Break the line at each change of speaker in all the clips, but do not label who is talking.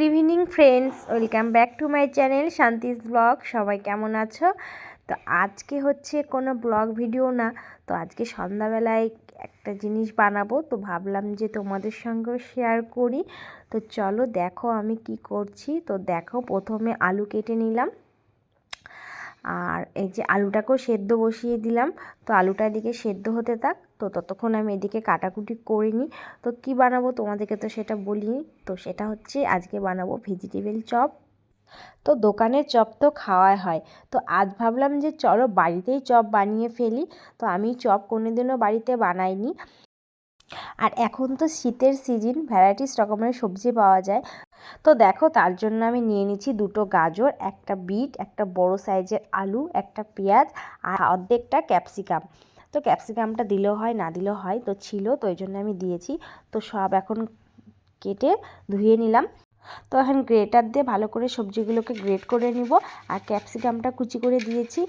Good evening friends welcome back to my channel Shanti's blog সবাই কেমন আছো? তো আজকে হচ্ছে কোনো ব্লগ ভিডিও না, তো আজকে সন্ধ্যাবেলায় একটা জিনিস বানাবো। তো ভাবলাম যে তোমাদের সঙ্গেও শেয়ার করি। তো চলো দেখো আমি কি করছি। তো দেখো প্রথমে আলু কেটে নিলাম। আর এই যে আলুটাকেও সেদ্ধ বসিয়ে দিলাম। তো আলুটা এদিকে সেদ্ধ হতে থাক। তো ততক্ষণ আমি এদিকে কাটাকুটি করে নিই তো কি বানাবো তোমাদেরকে তো সেটা বলিনি। তো সেটা হচ্ছে আজকে বানাবো ভেজিটেবল চপ। তো দোকানের চপ তো খাওয়াই হয়। তো আজ ভাবলাম যে চলো বাড়িতেই চপ বানিয়ে ফেলি। তো আমি চপ কোনোদিনও বাড়িতে বানাইনি। আর এখন তো শীতের সিজন, ভ্যারাইটিস রকমের সবজি পাওয়া যায়। তো দেখো তার জন্য আমি নিয়ে নিচ্ছি দুটো গাজর, একটা বিট, একটা বড় সাইজের আলু, একটা পেঁয়াজ আর অর্ধেকটা ক্যাপসিকাম। তো ক্যাপসিকামটা দিলেও হয়, না দিলেও হয়, তো ছিল, তো ওই জন্য আমি দিয়েছি। তো সব এখন কেটে ধুয়ে নিলাম। তো এখন গ্রেটার দিয়ে ভালো করে সবজিগুলোকে গ্রেট করে নিব আর ক্যাপসিকামটা কুচি করে দিয়েছি।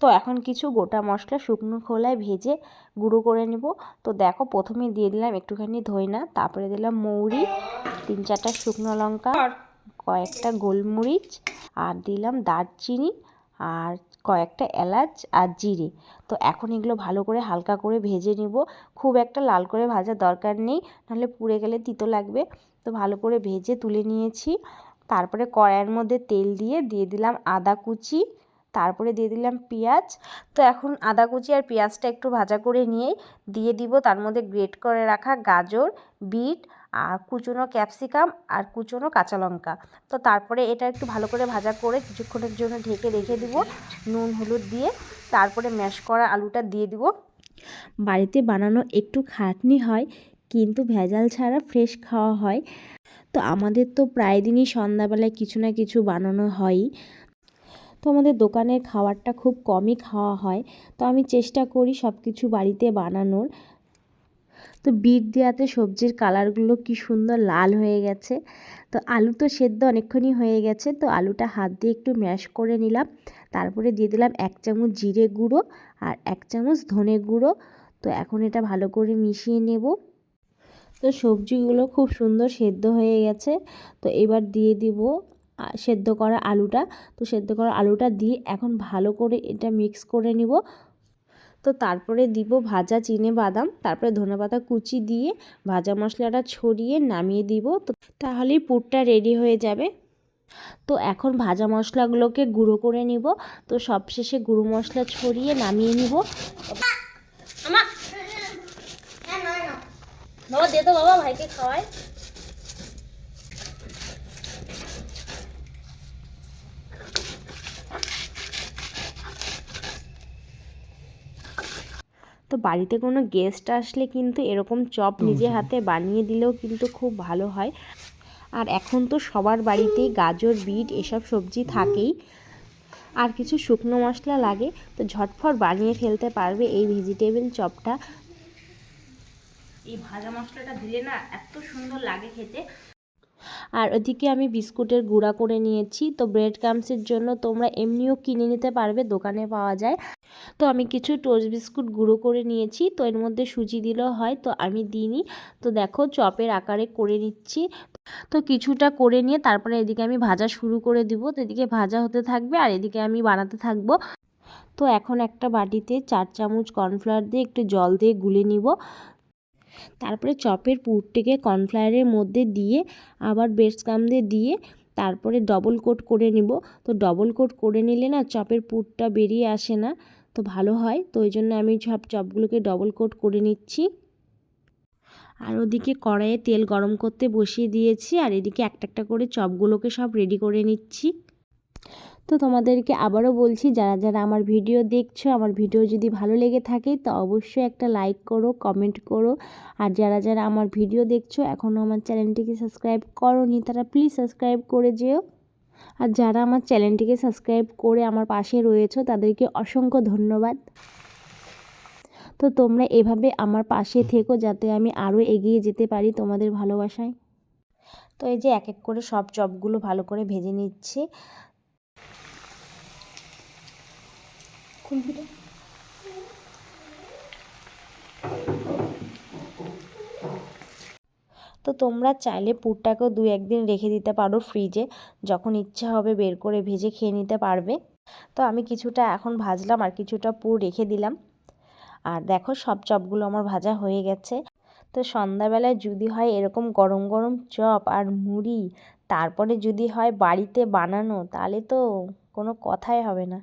তো এখন কিছু গোটা মশলা শুকনো খোলায় ভেজে গুঁড়ো করে নেব। তো দেখো প্রথমে দিয়ে দিলাম একটুখানি ধইনা তারপরে দিলাম মৌরি তিন চারটা শুকনো লঙ্কা কয়েকটা গোলমরিচ আর দিলাম দারচিনি আর কয়েকটা এলাচ আর জিরে। তো এখন এগুলো ভালো করে হালকা করে ভেজে নিব। খুব একটা লাল করে ভাজার দরকার নেই নাহলে পুড়ে গেলে তিতো লাগবে। তো ভালো করে ভেজে তুলে নিয়েছি। তারপরে কড়াইয়ের মধ্যে তেল দিয়ে দিয়ে দিলাম আদা কুচি তারপরে দিয়ে দিলাম পেঁয়াজ। তো এখন আদা কুচি আর পেঁয়াজটা একটু ভাজা করে নিয়েই দিয়ে দিব। তার মধ্যে গ্রেট করে রাখা গাজর, বিট আর কুচনো ক্যাপসিকাম আর কুচনো কাঁচা লঙ্কা। তো তারপরে এটা একটু ভালো করে ভাজা করে কিছুক্ষণের জন্য ঢেকে রেখে দিব নুন, হলুদ দিয়ে। তারপরে ম্যাশ করা আলুটা দিয়ে দিব। বাড়িতে বানানো একটু খাটনি হয়, কিন্তু ভেজাল ছাড়া ফ্রেশ খাওয়া হয়। তো আমাদের তো প্রায় দিনই সন্ধ্যাবেলায় কিছু না কিছু বানানো হয়ই। তো আমাদের দোকানের খাবারটা খুব কমই খাওয়া হয়, তো আমি চেষ্টা করি সব কিছু বাড়িতে বানানোর। তো বিট দেওয়াতে সবজির কালারগুলো কি সুন্দর লাল হয়ে গেছে। তো আলু তো সেদ্ধ অনেকক্ষণই হয়ে গেছে, তো আলুটা হাত দিয়ে একটু ম্যাশ করে নিলাম। তারপরে দিয়ে দিলাম এক চামচ জিরে গুঁড়ো আর এক চামচ ধনে গুঁড়ো। তো এখন এটা ভালো করে মিশিয়ে নেব। তো সবজিগুলো খুব সুন্দর সেদ্ধ হয়ে গেছে, তো এবার দিয়ে দিব সেদ্ধ করা আলুটা তো সেদ্ধ করা আলুটা দিয়ে এখন ভালো করে এটা মিক্স করে নিব তো তারপরে দিব ভাজা চিনে বাদাম তারপরে ধনেপাতা কুচি দিয়ে ভাজা মশলাটা ছড়িয়ে নামিয়ে দিব তো তাহলেই পুরটা রেডি হয়ে যাবে তো এখন ভাজা মশলাগুলোকে গুঁড়ো করে নিব তো সবশেষে গুঁড়ো মশলা ছড়িয়ে নামিয়ে নিব বাবা দে তো বাবা ভাইকে খাওয়ায় তো বাড়িতে কোনো গেস্ট আসলে কিন্তু এরকম চপ নিজে হাতে বানিয়ে দিলেও কিন্তু খুব ভালো হয়। আর এখন তো সবার বাড়িতেই গাজর বিট এসব সবজি থাকেই। আর কিছু শুকনো মশলা লাগে তো ঝটফট বানিয়ে ফেলতে পারবে এই ভেজিটেবল চপটা। এই ভাজা মশলাটা দিলে না এত সুন্দর লাগে খেতে। আর ওদিকে আমি বিস্কুটের গুঁড়া করে নিয়েছি। তো ব্রেড ক্রামসের জন্য তোমরা এমনিও কিনে নিতে পারবে, দোকানে পাওয়া যায়। তো আমি কিছু টোস্ট বিস্কুট গুঁড়ো করে নিয়েছি। তো এর মধ্যে সুজি দিলেও হয়, তো আমি দিইনি। তো দেখো চপের আকারে করে নিচ্ছি। তো কিছুটা করে নিয়ে তারপরে এদিকে আমি ভাজা শুরু করে দিব। তো এদিকে ভাজা হতে থাকবে আর এদিকে আমি বানাতে থাকব। তো এখন একটা বাটিতে চার চামচ কর্নফ্লাওয়ার দিয়ে একটু জল দিয়ে গুলে নিব। তারপরে চপের পুরটিকে কর্নফ্লাওয়ারের মধ্যে দিয়ে, আবার বেডস্কাম দিয়ে দিয়ে তারপরে ডবল কোট করে নিব। তো ডবল কোট করে নিলে না চপের পুরটা বেরিয়ে আসে না, তো ভালো হয়। তো ওই জন্য আমি সব চপগুলোকে ডবল কোট করে নিচ্ছি। আর ওদিকে কড়াইয়ে তেল গরম করতে বসিয়ে দিয়েছি, আর এদিকে একটা একটা করে চপগুলোকে সব রেডি করে নিচ্ছি। তো তোমাদেরকে আবারও বলছি, যারা যারা আমার ভিডিও দেখছ, আমার ভিডিও যদি ভালো লেগে থাকে, তো অবশ্যই একটা লাইক করো কমেন্ট করো। আর যারা যারা আমার ভিডিও দেখছ, এখনও আমার চ্যানেলটিকে সাবস্ক্রাইব করোনি, তারা প্লিজ সাবস্ক্রাইব করে যেও। আর যারা আমার চ্যানেলটিকে সাবস্ক্রাইব করে আমার পাশে রয়েছে, তাদেরকে অসংখ্য ধন্যবাদ। তো তোমরা এভাবে আমার পাশে থেকো, যাতে আমি আরও এগিয়ে যেতে পারি তোমাদের ভালোবাসায়। তো এই যে এক এক করে সব চপগুলো ভালো করে ভেজে নিচ্ছি। খুন্তিটা তো তোমরা চাইলে পুরটাকেও দু একদিন রেখে দিতে পারো ফ্রিজে যখন ইচ্ছা হবে বের করে ভেজে খেয়ে নিতে পারবে। তো আমি কিছুটা এখন ভাজলাম আর কিছুটা পুর রেখে দিলাম। আর দেখো সব চপগুলো আমার ভাজা হয়ে গেছে। তো সন্ধ্যাবেলায় যদি হয় এরকম গরম গরম চপ আর মুড়ি তারপরে যদি হয় বাড়িতে বানানো, তাহলে তো কোনো কথাই হবে না।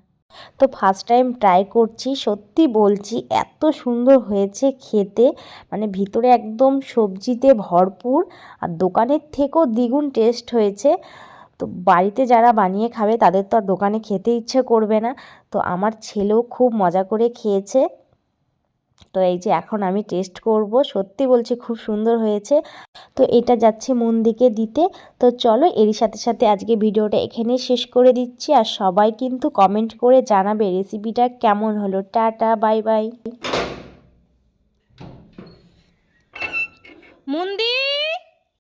তো ফার্স্ট টাইম ট্রাই করছি, সত্যি বলছি এত সুন্দর হয়েছে খেতে। মানে ভিতরে একদম সবজিতে ভরপুর, আর দোকানের থেকেও দ্বিগুণ টেস্ট হয়েছে। তো বাড়িতে যারা বানিয়ে খাবে, তাদের তো আর দোকানে খেতে ইচ্ছে করবে না। তো আমার ছেলেও খুব মজা করে খেয়েছে। তো এই যে এখন আমি টেস্ট করব, সত্যি বলছি খুব সুন্দর হয়েছে। তো এটা যাচ্ছে মন দিকে দিতে। তো চলো এরই সাথে সাথে আজকে ভিডিওটা এখানেই শেষ করে দিচ্ছি। আর সবাই কিন্তু কমেন্ট করে জানাবে রেসিপিটা কেমন হলো। টাটা বাই বাই
মন্দির